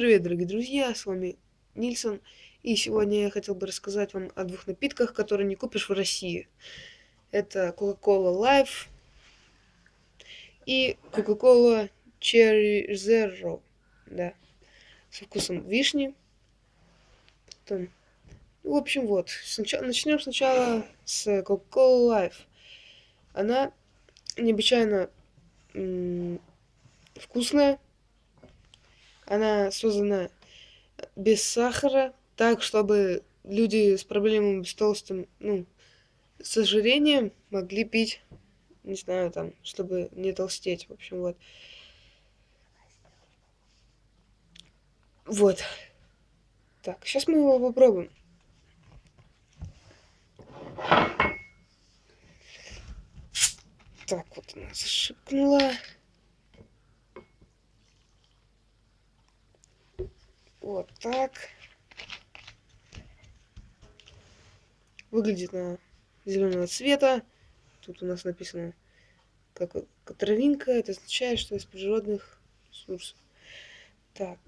Привет, дорогие друзья, с вами Нильсон. И сегодня я хотел бы рассказать вам о двух напитках, которые не купишь в России. Это Coca-Cola Life и Coca-Cola Cherry Zero. Да, со вкусом вишни. Потом... В общем, вот. Сначала, начнем сначала с Coca-Cola Life. Она необычайно вкусная она создана без сахара, так, чтобы люди с проблемами с толстым, ну, с ожирением могли пить, не знаю, там, чтобы не толстеть, в общем, вот. Вот. Так, сейчас мы его попробуем. Так, вот она зашипнула. Вот так. Выглядит на зеленого цвета. Тут у нас написано как травинка. Это означает, что из природных ресурсов. Так.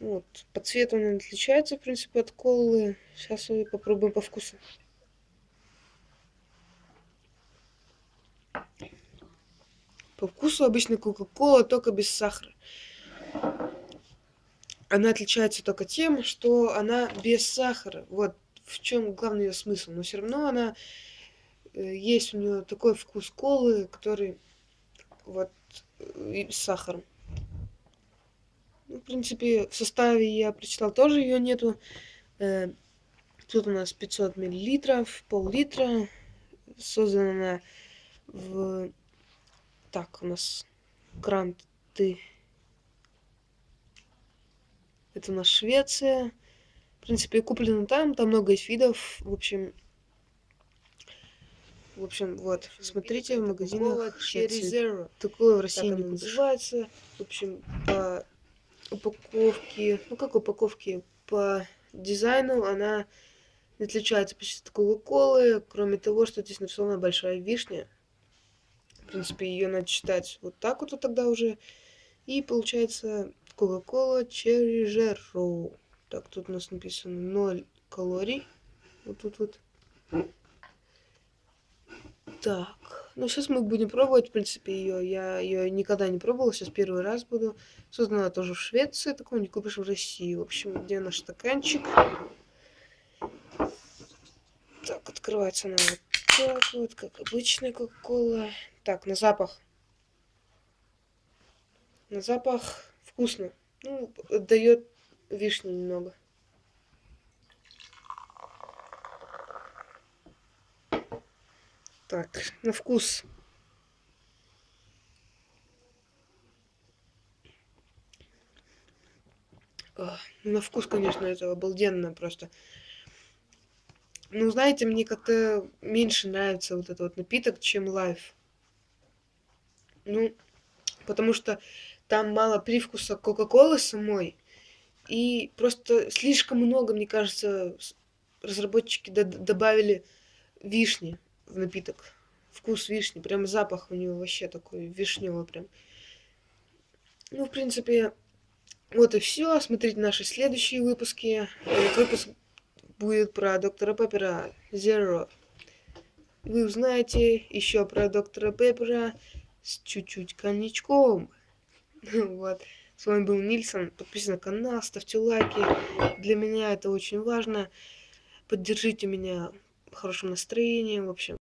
Вот. По цвету он отличается, в принципе, от колы. Сейчас попробуем по вкусу. По вкусу обычно кока-кола, только без сахара она отличается только тем, что она без сахара. Вот в чем главный ее смысл. Но все равно она э, есть у нее такой вкус колы, который вот э, с сахаром. Ну, в принципе, в составе я прочитал тоже ее нету. Э, тут у нас 500 миллилитров, пол-литра. Создана она в... Так, у нас гранты это у нас Швеция. В принципе, куплено там, там много есть видов. В общем, в общем, вот, смотрите в магазинах Швеции. Такое в России не называется. В общем, по упаковке, ну как упаковке, по дизайну она не отличается почти от Кока-Колы, кроме того, что здесь нарисована большая вишня. В принципе, ее надо читать вот так вот, вот тогда уже. И получается Кока-кола Черри Zero. Так, тут у нас написано 0 калорий. Вот тут вот. Так, ну сейчас мы будем пробовать, в принципе, ее. Я ее никогда не пробовал, сейчас первый раз буду. Создана тоже в Швеции, такого не купишь в России. В общем, где наш стаканчик? Так, открывается она вот так вот, как обычная Кока-Кола. Так, на запах. На запах вкусно. Ну, дает вишни немного. Так, на вкус. О, на вкус, конечно, это обалденно просто. Ну, знаете, мне как-то меньше нравится вот этот вот напиток, чем лайф. Ну, потому что там мало привкуса Кока-Колы самой. И просто слишком много, мне кажется, разработчики добавили вишни в напиток. Вкус вишни, прям запах у него вообще такой вишневый прям. Ну, в принципе, вот и все. Смотрите наши следующие выпуски. Этот выпуск будет про доктора Пеппера Zero. Вы узнаете еще про доктора Пеппера с чуть-чуть коньячком. Вот. С вами был Нильсон. Подписывайтесь на канал, ставьте лайки. Для меня это очень важно. Поддержите меня хорошим настроением. В общем,